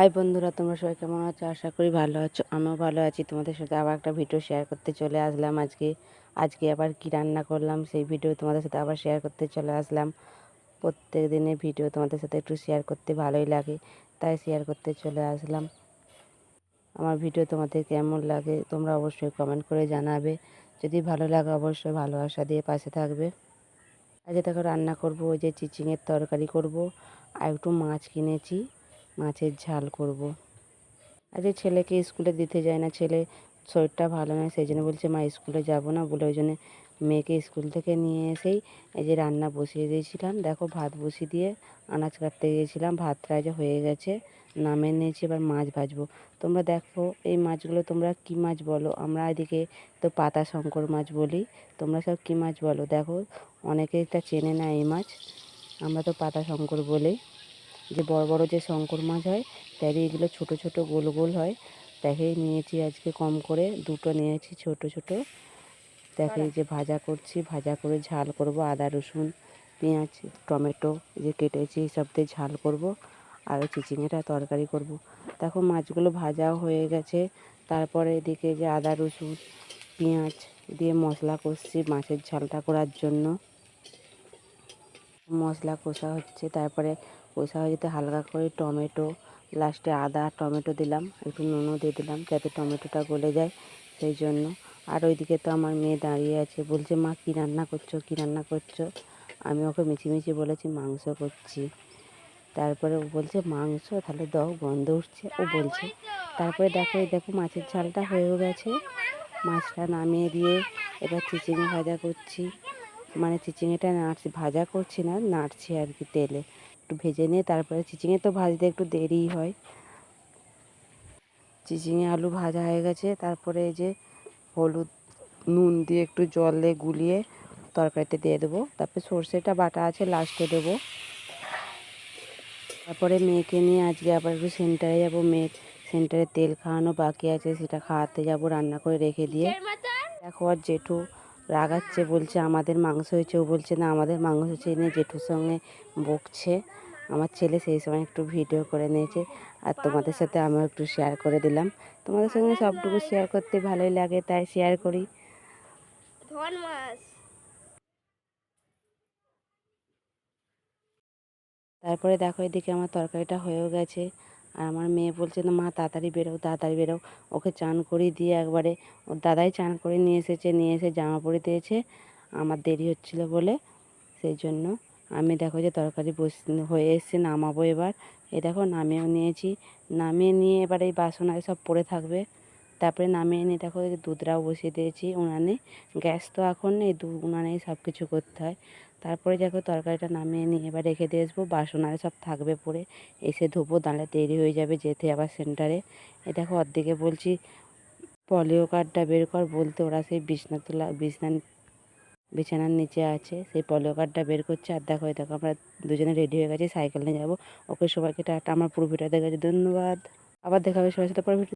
High বন্ধুরা, তোমরা সবাই কেমন আছো? আশা করি ভালো আছো। আমিও ভালো আছি। তোমাদের সাথে আবার একটা ভিডিও শেয়ার করতে চলে আসলাম আজকে। আজকে আবার কি রান্না করলাম সেই ভিডিও তোমাদের সাথে আবার শেয়ার করতে চলে আসলাম। প্রত্যেক দিনের ভিডিও তোমাদের সাথে একটু শেয়ার করতে ভালোই লাগে, তাই শেয়ার করতে চলে আসলাম। আমার ভিডিও তোমাদের কেমন লাগে, তোমরা অবশ্যই কমেন্ট করে জানাবে। যদি ভালো লাগে, অবশ্যই ভালোবাসা দিয়ে পাশে থাকবে। আজকে দেখো রান্না করব, ওই যে চিচিংয়ের তরকারি করব, আর একটু মাছ কিনেছি। মাছের ঝাল করব। আজকে ছেলেকে স্কুলে দিতে যায় না, ছেলে শরীরটা ভালো নয়, সেই জন্য বলছে, মা, স্কুলে যাব না, বলে ওই জন্য মেয়েকে স্কুল থেকে নিয়ে এসেই এই যে রান্না বসিয়ে দিয়েছিলাম। দেখো, ভাত বসিয়ে দিয়ে আনাজ কাটতে গিয়েছিলাম ভাতটা যে হয়ে গেছে নামে নিয়েছি, এবার মাছ ভাজবো। তোমরা দেখো, এই মাছগুলো তোমরা কি মাছ বলো? আমরা এদিকে তো পাতা শঙ্কর মাছ বলি, তোমরা সব কি মাছ বলো? দেখো অনেকে এটা চেনে না এই মাছ, আমরা তো পাতা শঙ্কর বলি। যে বড় বড় যে শঙ্কর মাছ হয়, তাই এগুলো ছোট ছোট গোল গোল হয়। দেখে নিয়েছি আজকে কম করে, দুটো নিয়েছি ছোট ছোট। দেখে যে ভাজা করছি, ভাজা করে ঝাল করব, আদা, রসুন, পেঁয়াজ, টমেটো যে কেটেছি সব দিয়ে ঝাল করব। আর চিচিঙেটা তরকারি করব। দেখো মাছগুলো ভাজাও হয়ে গেছে। তারপরে এদিকে যে আদা, রসুন, পেঁয়াজ দিয়ে মশলা করছি মাছের ঝালটা করার জন্য। মশলা কষা হচ্ছে, তারপরে কষা হয়ে যেতে হালকা করে টমেটো, লাস্টে আদা, টমেটো দিলাম, একটু নুনও দিয়ে দিলাম যাতে টমেটোটা গলে যায় সেই জন্য। আর ওইদিকে তো আমার মেয়ে দাঁড়িয়ে আছে, বলছে, মা, কী রান্না করছ, কী রান্না করছ? আমি ওকে মিছিমিছি বলেছি, মাংস করছি। তারপরে ও বলছে, মাংস? তাহলে দাও, গন্ধ উঠছে। ও বলছে, তারপরে দেখো দেখো, মাছের ঝালটা হয়েও গেছে। মাছটা নামিয়ে দিয়ে এবার চিচিঙে ভাজা করছি। মানে চিচিঙেটা নাড়ছি ভাজা করছি না নাড়ছি আর কি তেলে। একটু ভেজে নিয়ে তারপরে চিচিঙে তো ভাজতে একটু দেরিই হয়। চিচিঙে আলু ভাজা হয়ে গেছে তারপরে এই যে হলুদ নুন দিয়ে একটু জল দিয়ে গুলিয়ে তরকারিতে দিয়ে দেবো। তারপরে সর্ষেটা বাটা আছে লাস্টে দেবো। তারপরে মেয়েকে নিয়ে আজকে আবার একটু সেন্টারে যাব মেয়ের সেন্টারে তেল খাওয়ানো বাকি আছে সেটা খাওয়াতে যাব রান্না করে রেখে দিয়ে। দেখো আর জেঠু রাগাচ্ছে বলছে আমাদের মাংস হয়েছে। ও বলছে না আমাদের মাংস হয়েছে। নিয়ে জেঠুর সঙ্গে বকছে। আমার ছেলে সেই সময় একটু ভিডিও করে নিয়েছে। আর তোমাদের সাথে আমিও একটু শেয়ার করে দিলাম। তোমাদের সঙ্গে সবটুকু শেয়ার করতে ভালোই লাগে তাই শেয়ার করি। তারপরে দেখো এদিকে আমার তরকারিটা হয়েও গেছে। আর আমার মেয়ে বলছে, না মা, তাড়াতাড়ি বেরো তাড়াতাড়ি বেরো। ওকে চান করিয়ে দিয়ে একবারে, ওর দাদাই চান করে নিয়ে এসেছে, নিয়ে এসে জামা পরে দিয়েছে। আমার দেরি হচ্ছিল বলে, সেই জন্য আমি দেখো যে তরকারি বস, হয়ে এসছে, নামাবো এবার। এ দেখো, নামিয়েও নিয়েছি। নামিয়ে নিয়ে এবার এই বাসন সব পড়ে থাকবে। তারপরে নামিয়ে নিয়ে দেখো দুধটাও বসিয়ে দিয়েছি উনানে। গ্যাস তো এখন নেই, দু উনানেই সব কিছু করতে হয়। তারপরে দেখো তরকারিটা নামিয়ে নিয়ে এবার রেখে দিয়ে আসব, বাসন আর সব থাকবে পরে। এসে ধোবো দাঁড়ালে দেরি হয়ে যাবে যেতে আবার সেন্টারে এ দেখো অর্ধেকে বলছি পলিও কার্ডটা বের কর বলতে ওরা সেই বিছনা তোলা, বিছনা বিছানার নিচে আছে, সেই পলিও কার্ডটা বের করছে। আর দেখো দেখো আমরা দুজনে রেডি হয়ে গেছি সাইকেল নিয়ে যাব। ওকে সবাইকে টাটা, আমার পুরো ভিডিও দেখা ধন্যবাদ। আবার দেখা হবে সাথে পরে